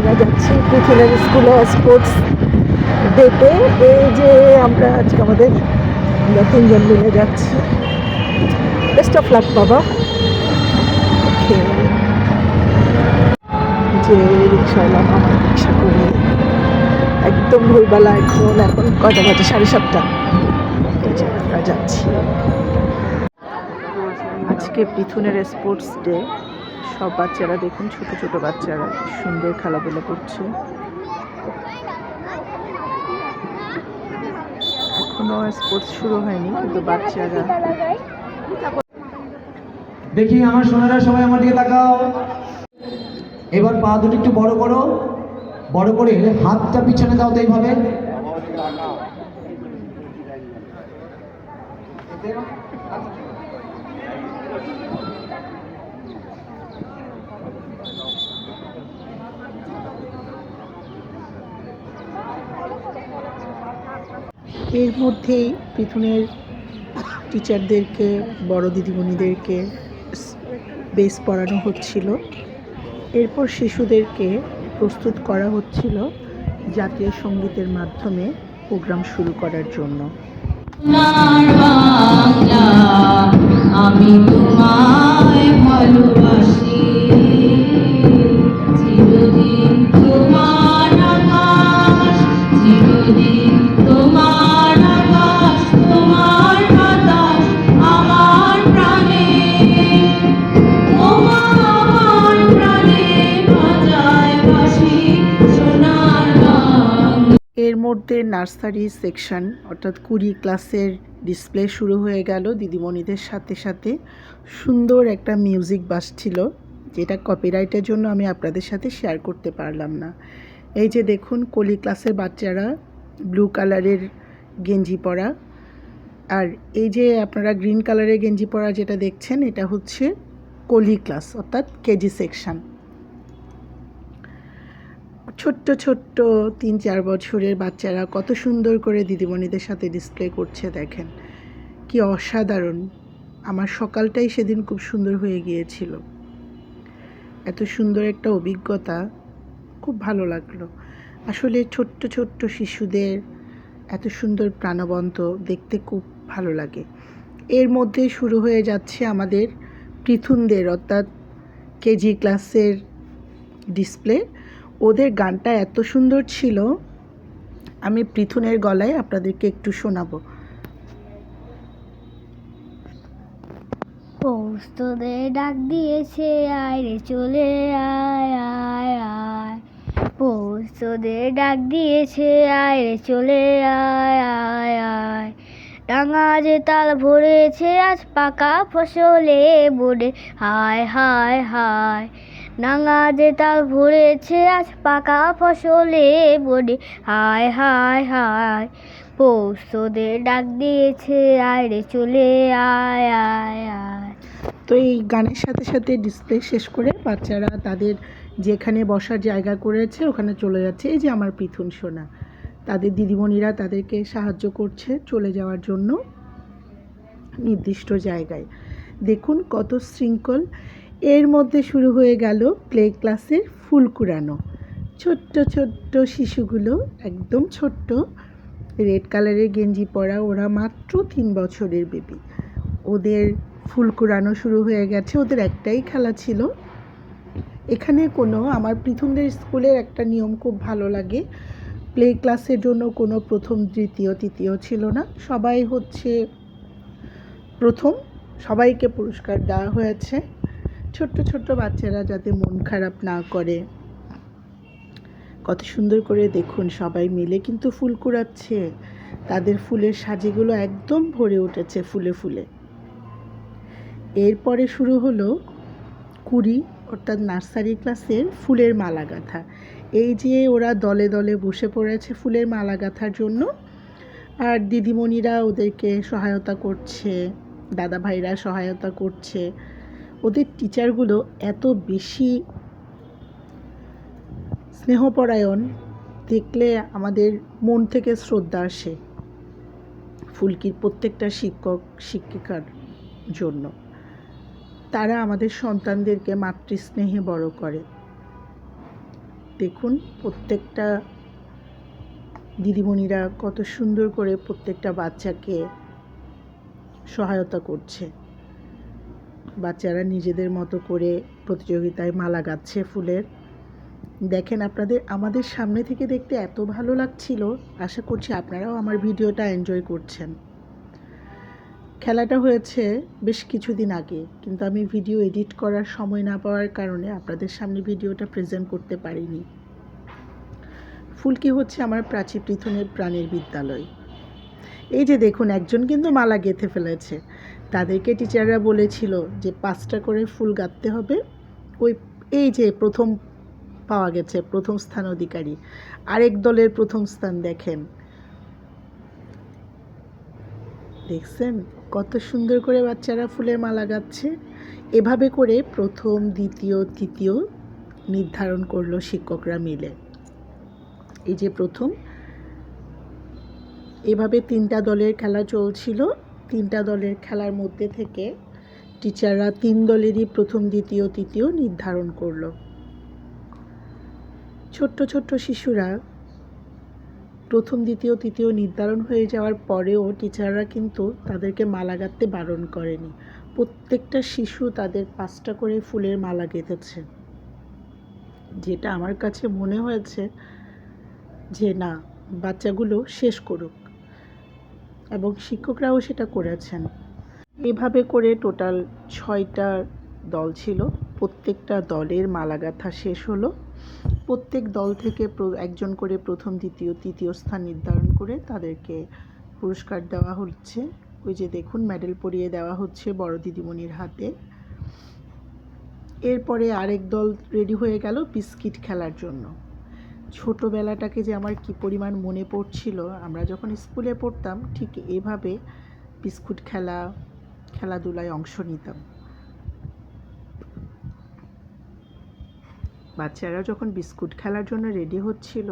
আমরা যাচ্ছি পৃথিবীর স্কুলে স্পোর্টস ডেতে এই যে আমরা আজকে আমাদের আমরা তিনজন মিলে যাচ্ছি। বেস্ট অফ লাক বাবা। যে রিক্সাওয়ালা আমার রিক্সা করে একদম ভোরবেলা এখন এখন কয়টা বাজে? সাড়ে সাতটা। আমরা যাচ্ছি। আজকে পৃথুনের স্পোর্টস ডে সব বাচ্চারা দেখুন, ছোট ছোট বাচ্চারা সুন্দর খেলাধুলা করছে। এখনও স্পোর্টস শুরু হয়নি, কিন্তু বাচ্চারা দেখি আমার সোনারা, সবাই আমার দিকে তাকাও। এবার পা দুটো একটু বড় করো। বড় করে হাতটা পিছনে দাও তো এইভাবে। এর মধ্যেই পিছনের টিচারদেরকে বড় দিদিমণিদেরকে বেস পড়ানো হচ্ছিল। এরপর শিশুদেরকে প্রস্তুত করা হচ্ছিল জাতীয় সঙ্গীতের মাধ্যমে প্রোগ্রাম শুরু করার জন্য। আমি তোমায় ভালোবাসি। মধ্যে নার্সারি সেকশন, অর্থাৎ কুড়ি ক্লাসের ডিসপ্লে শুরু হয়ে গেল দিদিমণিদের সাথে সাথে। সুন্দর একটা মিউজিক বাজছিল যেটা কপিরাইটের জন্য আমি আপনাদের সাথে শেয়ার করতে পারলাম না। এই যে দেখুন, কলি ক্লাসের বাচ্চারা ব্লু কালারের গেঞ্জি পরা। আর এই যে আপনারা গ্রিন কালারের গেঞ্জি পরা যেটা দেখছেন, এটা হচ্ছে কলি ক্লাস, অর্থাৎ কেজি সেকশন। ছোট্ট ছোট্ট তিন, চার বছরের বাচ্চারা কত সুন্দর করে দিদিমণিদের সাথে ডিসপ্লে করছে, দেখেন। কি অসাধারণ। আমার সকালটাই সেদিন খুব সুন্দর হয়ে গিয়েছিল। এত সুন্দর একটা অভিজ্ঞতা খুব ভালো লাগল। আসলে ছোট্ট ছোট্ট শিশুদের এত সুন্দর প্রাণবন্ত দেখতে খুব ভালো লাগে। এর মধ্যে শুরু হয়ে যাচ্ছে আমাদের পৃথুনদের, অর্থাৎ কেজি ক্লাসের ডিসপ্লে ওদের গানটা এত সুন্দর ছিল, আমি পৃথুনের গলায় আপনাদেরকে একটু শোনাবো। পৌষ ডাক দিয়েছে, আয় রে চলে আয় আয় আয়। পৌষ ডাক দিয়েছে, আয় রে চলে আয় আয় আয়। ডাঙা যে তাল ভরেছে, আজ পাকা ফসলে বোডে। হায় হায় হায়। ডাঙা যে তাল ভরেছে আজ পাকা ফসলে বোডে হায় হায় হায় পৌষদের ডাক দিয়েছে, আয় রে চলে আয় আয় আয়। তো এই গানের সাথে সাথে ডিসপ্লে শেষ করে বাচ্চারা তাদের যেখানে বসার জায়গা করেছে, ওখানে চলে যাচ্ছে। এই যে আমার পিথুন সোনা। তাদের দিদিমণিরা তাদেরকে সাহায্য করছে চলে যাওয়ার জন্য নির্দিষ্ট জায়গায়। দেখুন কত শৃঙ্খল। এর মধ্যে শুরু হয়ে গেল প্লে ক্লাসের ফুল কুড়ানো। ছোট্ট ছোট্ট শিশুগুলো, একদম ছোট্ট, রেড কালারের গেঞ্জি পরা ওরা মাত্র তিন বছরের বেবি। ওদের ফুল কুড়ানো শুরু হয়ে গেছে, ওদের একটাই খেলা ছিল। এখানে কোনো, আমার পৃথুনদের স্কুলের একটা নিয়ম খুব ভালো লাগে। প্লে ক্লাসের জন্য কোনো প্রথম, দ্বিতীয়, তৃতীয় ছিল না। সবাই হচ্ছে প্রথম, সবাইকে পুরস্কার দেওয়া হয়েছে। ছোট্ট ছোট্ট বাচ্চারা যাতে মন খারাপ না করে। কত সুন্দর করে দেখুন সবাই মিলে কিন্তু ফুল কুড়াচ্ছে। তাদের ফুলের সাজিগুলো একদম ভরে উঠেছে ফুলে ফুলে। এরপরে শুরু হলো কুড়ি, অর্থাৎ নার্সারি ক্লাসের ফুলের মালা গাঁথা এই যে ওরা দলে দলে বসে পড়েছে ফুলের মালা গাঁথার জন্য, আর দিদিমণিরা ওদেরকে সহায়তা করছে দাদা ভাইরা সহায়তা করছে ওদের টিচারগুলো এত বেশি স্নেহপরায়ণ, দেখলে আমাদের মন থেকে শ্রদ্ধা আসে ফুলকির প্রত্যেকটা শিক্ষক, শিক্ষিকার জন্য। তারা আমাদের সন্তানদেরকে মাতৃস্নেহে বড় করে। দেখুন প্রত্যেকটা দিদিমণিরা কত সুন্দর করে প্রত্যেকটা বাচ্চাকে সহায়তা করছে। বাচ্চারা নিজেদের মতো করে প্রতিযোগিতায় মালা গাচ্ছে ফুলের। দেখেন আপনাদের, আমাদের সামনে থেকে দেখতে এত ভালো লাগছিল। আশা করছি আপনারাও আমার ভিডিওটা এনজয় করছেন। খেলাটা হয়েছে বেশ কিছুদিন আগে, কিন্তু আমি ভিডিও এডিট করার সময় না পাওয়ার কারণে আপনাদের সামনে ভিডিওটা প্রেজেন্ট করতে পারিনি। ফুলকি হচ্ছে আমার প্রাচী পৃথনের প্রাণের বিদ্যালয়। এই যে দেখুন, একজন কিন্তু মালা গেঁথে ফেলেছে। তাদেরকে টিচাররা বলেছিল যে পাঁচটা করে ফুল গাঁথতে হবে। ওই, এই যে প্রথম পাওয়া গেছে, প্রথম স্থান অধিকারী। আরেক দলের প্রথম স্থান দেখেন। দেখছেন? কত সুন্দর করে বাচ্চারা ফুলের মালা গাচ্ছে। এভাবে করে প্রথম, দ্বিতীয়, তৃতীয় নির্ধারণ করল শিক্ষকরা মিলে। এই যে প্রথম, এভাবে তিনটা দলের খেলা চলছিল। তিনটা দলের খেলার মধ্যে থেকে টিচাররা তিন দলেরই প্রথম, দ্বিতীয়, তৃতীয় নির্ধারণ করল। ছোট্ট ছোট্ট শিশুরা প্রথম, দ্বিতীয়, তৃতীয় নির্ধারণ হয়ে যাওয়ার পরেও টিচাররা কিন্তু তাদেরকে মালা গাঁথতে বারণ করেনি। প্রত্যেকটা শিশু তাদের পাঁচটা করে ফুলের মালা গেঁথেছে। যেটা আমার কাছে মনে হয়েছে যে, না, বাচ্চাগুলো শেষ করুক। এবং শিক্ষকরাও সেটা করেছেন। এভাবে করে টোটাল ছয়টা দল ছিল। প্রত্যেকটা দলের মালা গাঁথা শেষ হলো। প্রত্যেক দল থেকে একজন করে প্রথম, দ্বিতীয়, তৃতীয় স্থান নির্ধারণ করে তাদেরকে পুরস্কার দেওয়া হচ্ছে। ওই যে দেখুন, মেডেল পরিয়ে দেওয়া হচ্ছে বড় দিদিমণির হাতে। এরপরে আরেক দল রেডি হয়ে গেল বিস্কিট খেলার জন্য। ছোটোবেলাটাকে যে আমার কি পরিমাণ মনে পড়ছিল, আমরা যখন স্কুলে পড়তাম, ঠিক এভাবে বিস্কুট খেলা, খেলাধুলায় অংশ নিতাম। বাচ্চারা যখন বিস্কুট খেলার জন্য রেডি হচ্ছিল,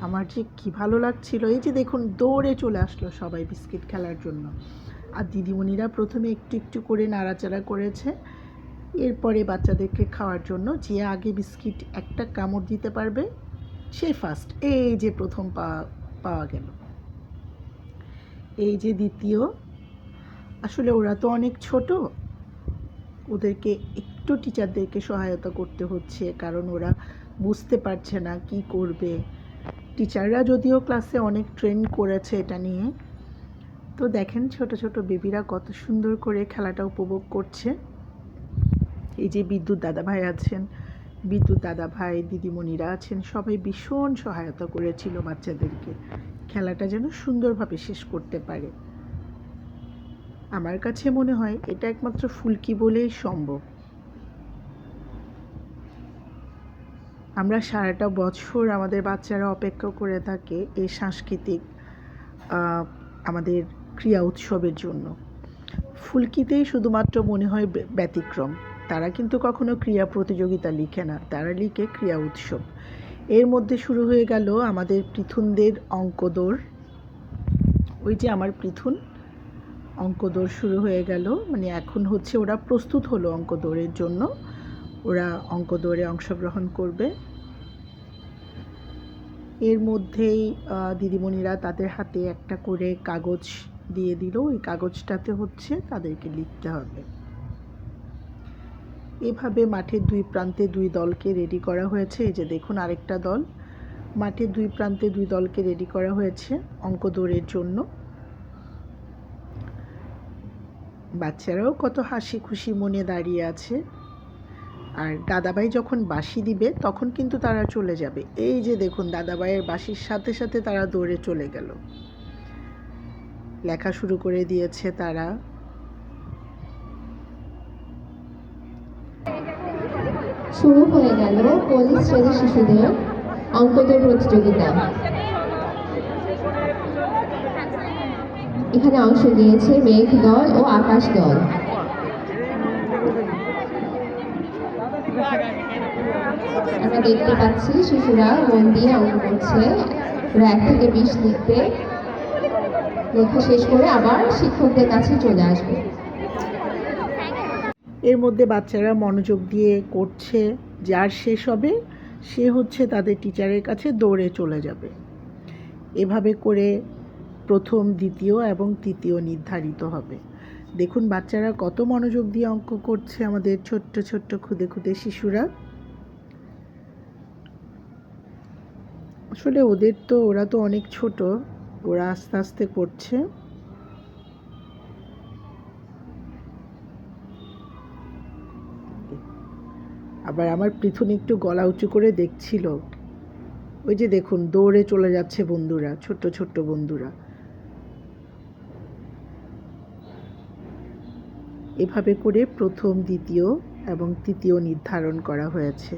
আমার যে কী ভালো লাগছিল, এই যে দেখুন, দৌড়ে চলে আসলো সবাই বিস্কিট খেলার জন্য। আর দিদিমণিরা প্রথমে একটু একটু করে নাড়াচাড়া করেছে, এরপরে বাচ্চাদেরকে খাওয়ার জন্য যে আগে বিস্কিট একটা কামড় দিতে পারবে সে ফার্স্ট এই যে প্রথম পাওয়া পাওয়া গেল। এই যে দ্বিতীয়, আসলে ওরা তো অনেক ছোট। ওদেরকে একটু টিচারদেরকে সহায়তা করতে হচ্ছে, কারণ ওরা বুঝতে পারছে না কি করবে। টিচাররা যদিও ক্লাসে অনেক ট্রেন করেছে এটা নিয়ে, তো দেখেন ছোট ছোট বেবিরা কত সুন্দর করে খেলাটা উপভোগ করছে। এই যে বিদ্যুৎ দাদাভাই আছেন বিদ্যুৎ দাদা ভাই, দিদিমণিরা আছেন, সবাই ভীষণ সহায়তা করেছিল বাচ্চাদেরকে। খেলাটা যেন সুন্দরভাবে শেষ করতে পারে। আমার কাছে মনে হয় এটা একমাত্র ফুলকি বলেই সম্ভব। আমরা সারাটা বছর আমাদের বাচ্চারা অপেক্ষা করে থাকে এই সাংস্কৃতিক আমাদের ক্রিয়া উৎসবের জন্য। ফুলকিতেই শুধুমাত্র মনে হয় ব্যতিক্রম। তারা কিন্তু কখনো ক্রিয়া প্রতিযোগিতা লিখে না, তারা লিখে ক্রিয়া উৎসব। এর মধ্যে শুরু হয়ে গেল আমাদের পৃথুনদের অঙ্কদৌড়। ওই যে আমার পৃথুন অঙ্ক দৌড় শুরু হয়ে গেল। মানে এখন হচ্ছে ওরা প্রস্তুত হলো অঙ্ক দৌড়ের জন্য। ওরা অঙ্ক দৌড়ে অংশগ্রহণ করবে। এর মধ্যেই দিদিমণিরা তাদের হাতে একটা করে কাগজ দিয়ে দিল। ওই কাগজটাতে হচ্ছে তাদেরকে লিখতে হবে। এভাবে মাঠের দুই প্রান্তে দুই দলকে রেডি করা হয়েছে। এই যে দেখুন আরেকটা দল। মাঠের দুই প্রান্তে দুই দলকে রেডি করা হয়েছে অঙ্ক দৌড়ের জন্য। বাচ্চারাও কত হাসি খুশি মনে দাঁড়িয়ে আছে। আর দাদাভাই যখন বাঁশি দিবে, তখন কিন্তু তারা চলে যাবে। এই যে দেখুন দাদাভাইয়ের বাঁশির সাথে সাথে তারা দৌড়ে চলে গেল। লেখা শুরু করে দিয়েছে তারা। শুরু হয়ে গেল কলেজ শ্রেণির শিশুদের অঙ্কদের প্রতিযোগিতা। এখানে অংশ নিয়েছে মেঘ দল ও আকাশ দল। আমরা দেখতে পাচ্ছি শিশুরা মন দিয়ে অঙ্ক করছে। এক থেকে বিশ লিখতে লেখা শেষ করে আবার শিক্ষকদের কাছে চলে আসবে। এর মধ্যে বাচ্চারা মনোযোগ দিয়ে করছে, যার শেষ হবে, সে হচ্ছে তাদের টিচারের কাছে দৌড়ে চলে যাবে। এভাবে করে প্রথম, দ্বিতীয় এবং তৃতীয় নির্ধারিত হবে। দেখুন বাচ্চারা কত মনোযোগ দিয়ে অঙ্ক করছে আমাদের ছোট্ট ছোট্ট, খুদে খুদে শিশুরা। আসলে ওদের তো, ওরা তো অনেক ছোট, ওরা আস্তে আস্তে করছে। আবার আমার পৃথুন একটু গলা উঁচু করে দেখছিল। ওই যে দেখুন, দৌড়ে চলে যাচ্ছে বন্ধুরা, ছোট্ট ছোট্ট বন্ধুরা। এভাবে করে প্রথম, দ্বিতীয় এবং তৃতীয় নির্ধারণ করা হয়েছে।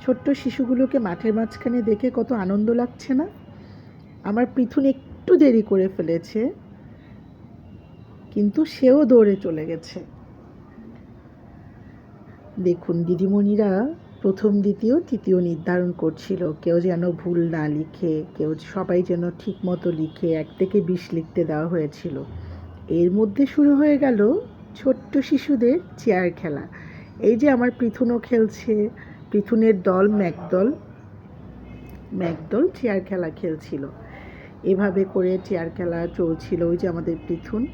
ছোট্ট শিশুগুলোকে মাঠের মাঝখানে দেখে কত আনন্দ লাগছে না? আমার পৃথুন একটু দেরি করে ফেলেছে। কিন্তু সেও দৌড়ে চলে গেছে। দেখুন, দিদিমণিরা প্রথম, দ্বিতীয়, তৃতীয় নির্ধারণ করছিল। কেউ যেন ভুল না লিখে, কেউ সবাই যেন ঠিক মতো লিখে, এক থেকে বিশ লিখতে দেওয়া হয়েছিল। এর মধ্যে শুরু হয়ে গেল ছোট্ট শিশুদের চেয়ার খেলা। এই যে আমার পৃথুনও খেলছে, পৃথুনের দল ম্যাকদল ম্যাকদল চেয়ার খেলা খেলছিল। এভাবে করে চেয়ার খেলা চলছিল। ওই যে আমাদের পৃথুন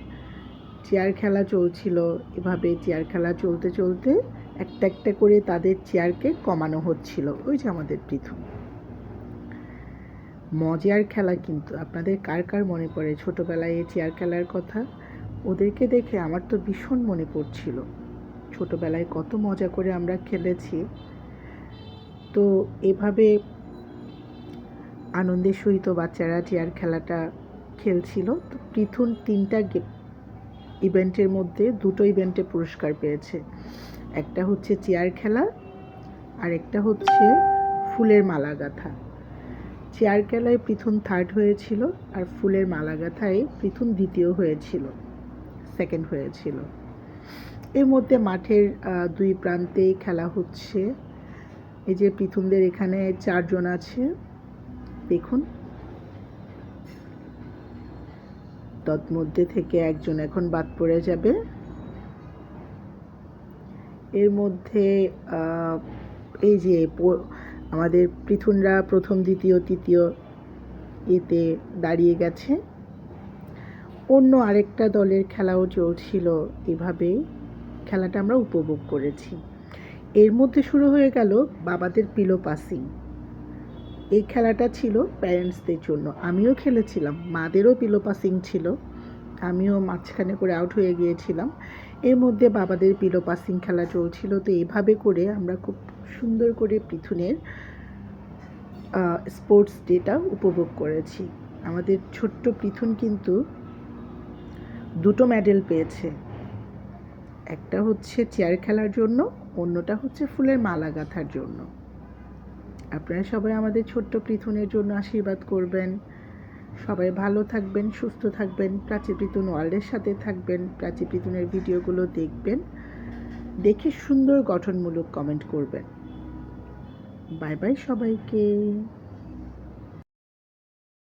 চেয়ার খেলা চলছিল। এভাবে চেয়ার খেলা চলতে চলতে একটা একটা করে তাদের চেয়ারকে কমানো হচ্ছিল। ওই যে আমাদের পৃথুন মজার খেলা কিন্তু। আপনাদের কার কার মনে পড়ে? ছোটবেলায় এই চেয়ার খেলার কথা? ওদেরকে দেখে আমার তো ভীষণ মনে পড়ছিল। ছোটবেলায় কত মজা করে আমরা খেলেছি। তো এভাবে আনন্দের সহিত বাচ্চারা চেয়ার খেলাটা খেলছিল। তো পৃথুন তিনটা ইভেন্টের মধ্যে দুটো ইভেন্টে পুরস্কার পেয়েছে। একটা হচ্ছে চেয়ার খেলা, আর একটা হচ্ছে ফুলের মালা গাঁথা। চেয়ার খেলায় পৃথুন থার্ড হয়েছিল, আর ফুলের মালা গাঁথায় পৃথুন দ্বিতীয় হয়েছিল সেকেন্ড হয়েছিল। এর মধ্যে মাঠের দুই প্রান্তেই খেলা হচ্ছে। এই যে পৃথুনদের এখানে চারজন আছে, দেখুন। তৎমধ্যে থেকে একজন এখন বাদ পড়ে যাবে। এর মধ্যে এই যে আমাদের পৃথুনরা প্রথম, দ্বিতীয়, তৃতীয় এতে দাঁড়িয়ে গেছে। অন্য আরেকটা দলের খেলাও চলছিল এভাবে। খেলাটা আমরা উপভোগ করেছি। এর মধ্যে শুরু হয়ে গেল বাবাদের পিলো পাসিং এই খেলাটা ছিল প্যারেন্টসদের জন্য। আমিও খেলেছিলাম, মাদেরও পিলো পাসিং ছিল। আমিও মাঝখানে করে আউট হয়ে গিয়েছিলাম। এর মধ্যে বাবাদের পিলো পাসিং খেলা চলছিল, তো এভাবে করে আমরা খুব সুন্দর করে পৃথুনের স্পোর্টস ডেটা উপভোগ করেছি। আমাদের ছোট্ট পিথুন কিন্তু দুটো মেডেল পেয়েছে। একটা হচ্ছে চেয়ার খেলার জন্য, অন্যটা হচ্ছে ফুলের মালা গাঁথার জন্য। আপনারা সবাই আমাদের ছোট্ট পৃথুনের জন্য আশীর্বাদ করবেন। সবাই ভালো থাকবেন, সুস্থ থাকবেন, প্রাচী পৃথুন ওয়ার্ল্ডের সাথে থাকবেন, প্রাচী পৃথুনের ভিডিওগুলো দেখবেন, দেখে সুন্দর গঠনমূলক কমেন্ট করবেন। বাই বাই সবাইকে।